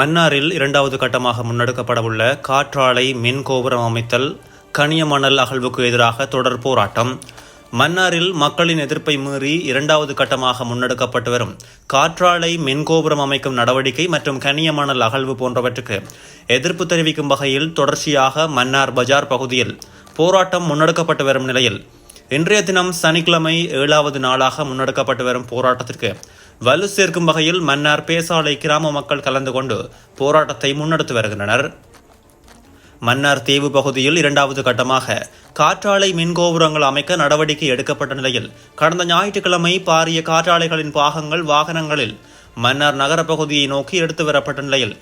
மன்னாரில் இரண்டாவது கட்டமாக முன்னெடுக்கப்படவுள்ள காற்றாலை மின் கோபுரம் அமைத்தல் கனியமணல் அகழ்வுக்கு எதிராக தொடர் போராட்டம். மன்னாரில் மக்களின் எதிர்ப்பை மீறி இரண்டாவது கட்டமாக முன்னெடுக்கப்பட்டு வரும் காற்றாலை மின்கோபுரம் அமைக்கும் நடவடிக்கை மற்றும் கனியமணல் அகழ்வு போன்றவற்றுக்கு எதிர்ப்பு தெரிவிக்கும் வகையில் தொடர்ச்சியாக மன்னார் பஜார் பகுதியில் போராட்டம் முன்னெடுக்கப்பட்டு வரும் நிலையில் இன்றைய தினம் சனிக்கிழமை ஏழாவது நாளாக முன்னெடுக்கப்பட்டு வரும் போராட்டத்திற்கு வலு சேர்க்கும் வகையில் மன்னார் பேசாலை கிராம மக்கள் கலந்து கொண்டு போராட்டத்தை முன்னெடுத்து வருகின்றனர். மன்னார் தீவு பகுதியில் இரண்டாவது கட்டமாக காற்றாலை மின்கோபுரங்கள் அமைக்க நடவடிக்கை எடுக்கப்பட்ட நிலையில் கடந்த ஞாயிற்றுக்கிழமை பாரிய காற்றாலைகளின் பாகங்கள் வாகனங்களில் மன்னார் நகர பகுதியை நோக்கி எடுத்து வரப்பட்ட நிலையில்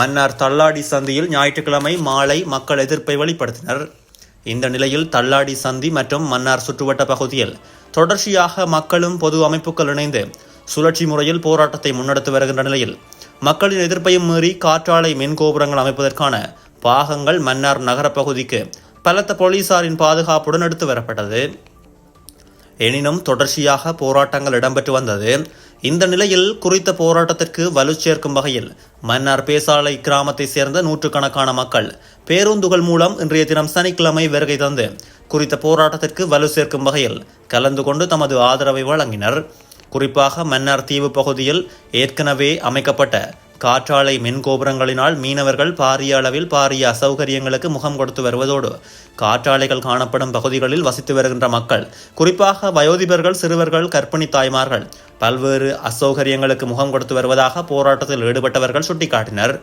மன்னார் தள்ளாடி சந்தியில் ஞாயிற்றுக்கிழமை மாலை மக்கள் எதிர்ப்பை வெளிப்படுத்தினர். இந்த நிலையில் தள்ளாடி சந்தி மற்றும் மன்னார் சுற்றுவட்ட பகுதியில் தொடர்ச்சியாக மக்களும் பொது அமைப்புகள் இணைந்து சுழற்சி முறையில் போராட்டத்தை முன்னெடுத்து வருகின்ற நிலையில் மக்களின் எதிர்ப்பையும் மீறி காற்றாலை மின் கோபுரங்கள் அமைப்பதற்கான பாகங்கள் மன்னார் நகரப்பகுதிக்கு பலத்த போலீசாரின் பாதுகாப்புடன் எடுத்து வரப்பட்டது. எனினும் தொடர்ச்சியாக போராட்டங்கள் இடம்பெற்று வந்தது. இந்த நிலையில் குறித்த போராட்டத்திற்கு வலு சேர்க்கும் வகையில் மன்னார் பேசாலை கிராமத்தை சேர்ந்த நூற்றுக்கணக்கான மக்கள் பேருந்துகள் மூலம் இன்றைய தினம் சனிக்கிழமை வருகை தந்து குறித்த போராட்டத்திற்கு வலு சேர்க்கும் வகையில் கலந்து கொண்டு தமது ஆதரவை வழங்கினர். குறிப்பாக மன்னார் தீவு பகுதியில் ஏற்கனவே அமைக்கப்பட்ட காற்றாலை மின் கோபுரங்களினால் மீனவர்கள் பாரிய அளவில் பாரிய அசௌகரியங்களுக்கு முகம் கொடுத்து வருவதோடு காற்றாலைகள் காணப்படும் பகுதிகளில் வசித்து வருகின்ற மக்கள் குறிப்பாக வயோதிபர்கள் சிறுவர்கள் கர்ப்பிணி தாய்மார்கள் பல்வேறு அசௌகரியங்களுக்கு முகம் கொடுத்து வருவதாக போராட்டத்தில் ஈடுபட்டவர்கள் சுட்டிக்காட்டினர்.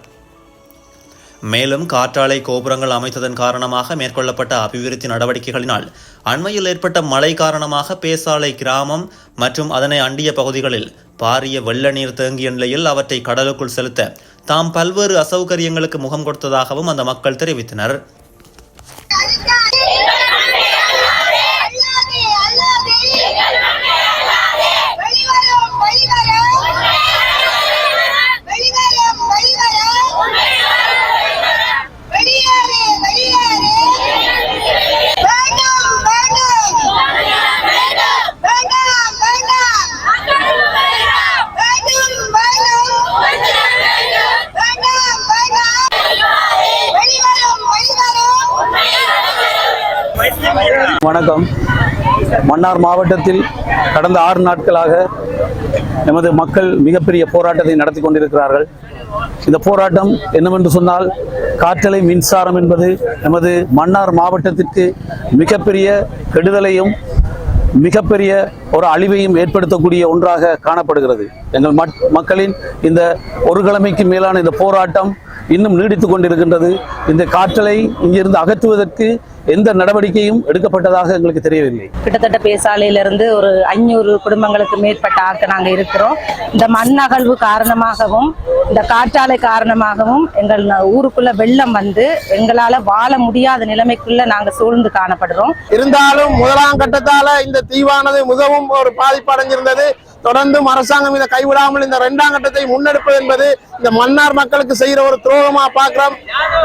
மேலும் காற்றாலை கோபுரங்கள் அமைத்ததன் காரணமாக மேற்கொள்ளப்பட்ட அபிவிருத்தி நடவடிக்கைகளினால் அண்மையில் ஏற்பட்ட மழை காரணமாக பேசாலை கிராமம் மற்றும் அதனை அண்டிய பகுதிகளில் பாரிய வெள்ள நீர் தேங்கிய நிலையில் அவற்றை கடலுக்குள் செலுத்த தாம் பல்வேறு அசௌகரியங்களுக்கு முகம் கொடுத்ததாகவும் அந்த மக்கள் தெரிவித்தனர். வணக்கம். மன்னார் மாவட்டத்தில் கடந்த ஆறு நாட்களாக எமது மக்கள் மிகப்பெரிய போராட்டத்தை நடத்தி கொண்டிருக்கிறார்கள். இந்த போராட்டம் என்னவென்று சொன்னால் காற்றலை மின்சாரம் என்பது எமது மன்னார் மாவட்டத்திற்கு மிகப்பெரிய கெடுதலையும் மிகப்பெரிய ஒரு அழிவையும் ஏற்படுத்தக்கூடிய ஒன்றாக காணப்படுகிறது. எங்கள் மக்- மக்களின் இந்த ஒரு கிழமைக்கு மேலான இந்த போராட்டம் இன்னும் நீடித்து கொண்டிருக்கின்றது. இந்த காற்றலை இங்கிருந்து அகற்றுவதற்கு எந்த நடவடிக்கையும் எடுக்கப்பட்டதாக எங்களுக்கு தெரியவில்லை. கிட்டத்தட்ட பேசாலையிலிருந்து ஒரு ஐநூறு குடும்பங்களுக்கு மேற்பட்ட ஆட்கள் நாங்கள் இருக்கிறோம். இந்த மண் அகழ்வு காரணமாகவும் இந்த காற்றாலை காரணமாகவும் எங்கள் ஊருக்குள்ள வெள்ளம் வந்து எங்களால வாழ முடியாத நிலைமைக்குள்ள நாங்க சூழ்ந்து காணப்படுறோம். இருந்தாலும் முதலாம் கட்டத்தால இந்த தீவானது மிகவும் ஒரு பாதிப்பு அடைஞ்சிருந்தது தொடர்ந்தும் அரசாங்கம் இதை கைவிடாமல் இந்த இரண்டாம் கட்டத்தை முன்னெடுப்பது என்பது இந்த மன்னார் மக்களுக்கு செய்யற ஒரு துரோகமா பார்க்கிறோம்.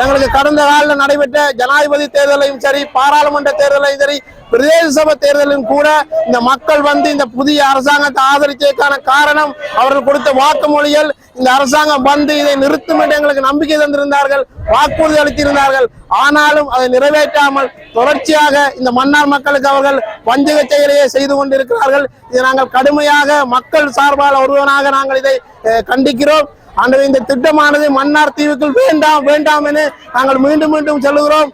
எங்களுக்கு கடந்த காலில் நடைபெற்ற ஜனாதிபதி தேர்தலையும் சரி பாராளுமன்ற தேர்தலையும் சரி பிரதேச சபை தேர்தலும் கூட இந்த மக்கள் வந்து இந்த புதிய அரசாங்கத்தை ஆதரிச்சதுக்கான காரணம் அவர்கள் கொடுத்த வாக்குமொழிகள் இந்த அரசாங்கம் வந்து இதை நிறுத்தும் என்று எங்களுக்கு நம்பிக்கை தந்திருந்தார்கள் வாக்குறுதி அளித்திருந்தார்கள். ஆனாலும் அதை நிறைவேற்றாமல் தொடர்ச்சியாக இந்த மன்னார் மக்களுக்கு அவர்கள் வஞ்சக செயலையே செய்து கொண்டிருக்கிறார்கள். இதை நாங்கள் கடுமையாக மக்கள் சார்பால் ஒருவனாக நாங்கள் இதை அஹ், கண்டிக்கிறோம். அந்த இந்த திட்டமானது மன்னார் தீவுக்குள் வேண்டாம் வேண்டாம் என நாங்கள் மீண்டும் மீண்டும் சொல்லுகிறோம்.